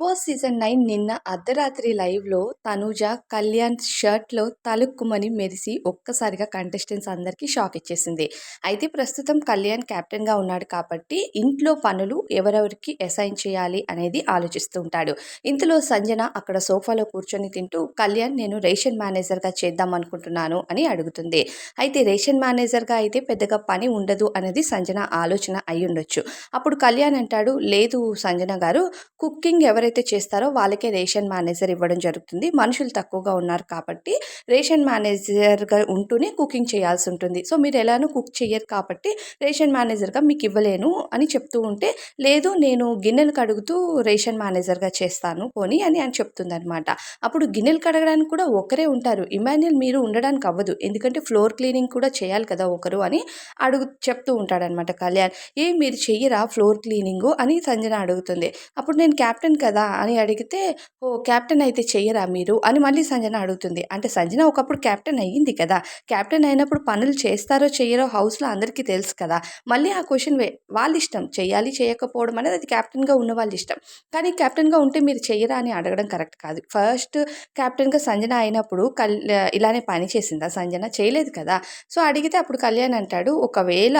Big season nine నిన్న అర్ధరాత్రి లైవ్లో తనూజ కళ్యాణ్ షర్ట్లో తలుక్కుమని మెరిసి ఒక్కసారిగా కంటెస్టెంట్స్ అందరికీ షాక్ ఇచ్చేసింది. అయితే ప్రస్తుతం కళ్యాణ్ కెప్టెన్గా ఉన్నాడు కాబట్టి ఇంట్లో పనులు ఎవరెవరికి అసైన్ చేయాలి అనేది ఆలోచిస్తూ ఉంటాడు. ఇంతలో సంజన అక్కడ సోఫాలో కూర్చొని తింటూ కళ్యాణ్ నేను రేషన్ మేనేజర్గా చేద్దాం అనుకుంటున్నాను అని అడుగుతుంది. అయితే రేషన్ మేనేజర్గా అయితే పెద్దగా పని ఉండదు అనేది సంజన ఆలోచన అయ్యుండొచ్చు. ఉండొచ్చు అప్పుడు కళ్యాణ్ అంటాడు లేదు సంజన గారు కుకింగ్ ఎవరైతే చేస్తారో వాళ్ళకే రేషన్ మేనేజర్ ఇవ్వడం జరుగుతుంది. మనుషులు తక్కువగా ఉన్నారు కాబట్టి రేషన్ మేనేజర్గా ఉంటూనే కుకింగ్ చేయాల్సి ఉంటుంది. సో మీరు ఎలానో కుక్ చేయరు కాబట్టి రేషన్ మేనేజర్గా మీకు ఇవ్వలేను అని చెప్తూ ఉంటే లేదు నేను గిన్నెలు కడుగుతూ రేషన్ మేనేజర్గా చేస్తాను పోనీ అని అని చెప్తుంది అనమాట అప్పుడు గిన్నెలు కడగడానికి కూడా ఒకరే ఉంటారు. ఇమాన్యుల్ మీరు ఉండడానికి అవ్వదు. ఎందుకంటే ఫ్లోర్ క్లీనింగ్ కూడా చేయాలి కదా ఒకరు అని అడుగు చెప్తూ ఉంటాడనమాట కళ్యాణ్. ఏ మీరు చెయ్యరా ఫ్లోర్ క్లీనింగు? అని సంజన అడుగుతుంది. అప్పుడు నేను క్యాప్టెన్ కదా అని అడిగితే ఓ క్యాప్టెన్ అయితే చెయ్యరా మీరు? అని మళ్ళీ సంజన అడుగుతుంది. అంటే సంజన ఒకప్పుడు క్యాప్టెన్ అయ్యింది కదా. క్యాప్టెన్ అయినప్పుడు పనులు చేస్తారో చెయ్యరో హౌస్లో అందరికీ తెలుసు కదా. మళ్ళీ ఆ క్వశ్చన్ వే వాళ్ళ ఇష్టం. చేయాలి చేయకపోవడం అనేది అది క్యాప్టెన్గా ఉన్న వాళ్ళ ఇష్టం. కానీ క్యాప్టెన్గా ఉంటే మీరు చెయ్యరా అని అడగడం కరెక్ట్ కాదు. ఫస్ట్ క్యాప్టెన్గా సంజన అయినప్పుడు కల్ ఇలానే పని చేసిందా? సంజన చేయలేదు కదా. సో అడిగితే అప్పుడు కళ్యాణ్ అంటాడు ఒకవేళ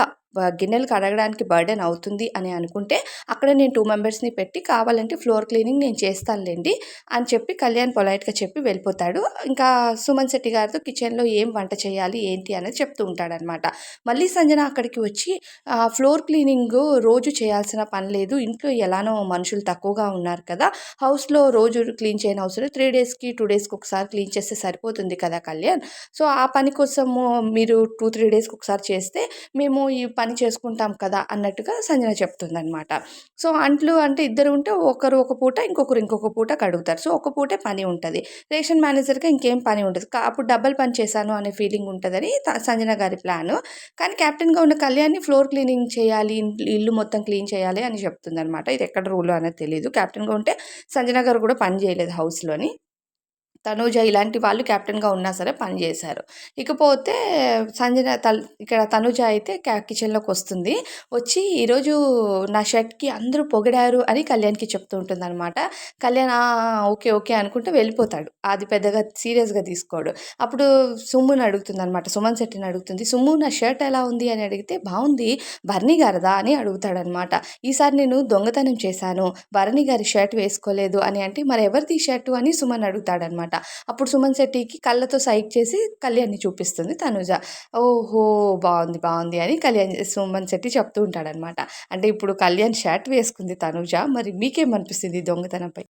గిన్నెలు కడగడానికి బర్డెన్ అవుతుంది అని అనుకుంటే అక్కడ నేను టూ మెంబర్స్ని పెట్టి కావాలంటే ఫ్లోర్ క్లీనింగ్ నేను చేస్తానులేండి అని చెప్పి కళ్యాణ్ పొలైట్గా చెప్పి వెళ్ళిపోతాడు. ఇంకా సుమన్ శెట్టి గారితో కిచెన్లో ఏం వంట చేయాలి ఏంటి అనేది చెప్తూ ఉంటాడనమాట. మళ్ళీ సంజన అక్కడికి వచ్చి ఫ్లోర్ క్లీనింగ్ రోజు చేయాల్సిన పని లేదు ఇంట్లో ఎలానో మనుషులు తక్కువగా ఉన్నారు కదా హౌస్లో రోజు క్లీన్ చేయని అవసరం త్రీ డేస్కి టూ డేస్కి ఒకసారి క్లీన్ చేస్తే సరిపోతుంది కదా కళ్యాణ్. సో ఆ పని కోసము మీరు టూ త్రీ డేస్కి ఒకసారి చేస్తే మేము ఈ పని పని చేసుకుంటాం కదా అన్నట్టుగా సంజన చెప్తుందనమాట సో అంట్లు అంటే ఇద్దరు ఉంటే ఒకరు ఒక పూట ఇంకొకరు ఇంకొక పూట కడుగుతారు. సో ఒక పూటే పని ఉంటుంది. రేషన్ మేనేజర్గా ఇంకేం పని ఉండదు. అప్పుడు డబ్బల్ పని చేశాను అనే ఫీలింగ్ ఉంటుందని సంజన గారి ప్లాను. కానీ కెప్టెన్గా ఉన్న కళ్యాణ్ని ఫ్లోర్ క్లీనింగ్ చేయాలి ఇల్లు మొత్తం క్లీన్ చేయాలి అని చెప్తుంది అనమాట ఇది ఎక్కడ రూల్ అనేది తెలియదు కెప్టెన్గా ఉంటే సంజన గారు కూడా పని చేయలేదు హౌస్లోని. తనూజ ఇలాంటి వాళ్ళు కెప్టెన్గా ఉన్నా సరే పనిచేశారు ఇకపోతే సంజన తల్ ఇక్కడ తనూజ అయితే కిచెన్లోకి వస్తుంది. వచ్చి ఈరోజు నా షర్ట్కి అందరూ పొగిడారు అని కళ్యాణ్కి చెప్తూ ఉంటుంది అనమాట కళ్యాణ్ ఓకే ఓకే అనుకుంటే వెళ్ళిపోతాడు. అది పెద్దగా సీరియస్గా తీసుకోడు. అప్పుడు సుమ్ముని అడుగుతుంది అనమాట సుమన్ శెట్టిని అడుగుతుంది సుమ్ము నా షర్ట్ ఎలా ఉంది? అని అడిగితే బాగుంది భరణి గారిదా? అని అడుగుతాడనమాట ఈసారి నేను దొంగతనం చేశాను భరణి గారి షర్ట్ వేసుకోలేదు అని అంటే మరి ఎవరిది షర్టు? అని సుమన్ అడుగుతాడనమాట అప్పుడు సుమన్ శెట్టికి కళ్ళతో సైక్ చేసి కళ్యాణ్ని చూపిస్తుంది తనుజ. ఓహో బాగుంది బాగుంది అని కళ్యాణ్ సుమన్ శెట్టి చెప్తూ ఉంటాడనమాట అంటే ఇప్పుడు కళ్యాణ్ షర్ట్ వేసుకుంది తనుజ. మరి మీకేమనిపిస్తుంది దొంగతనంపై?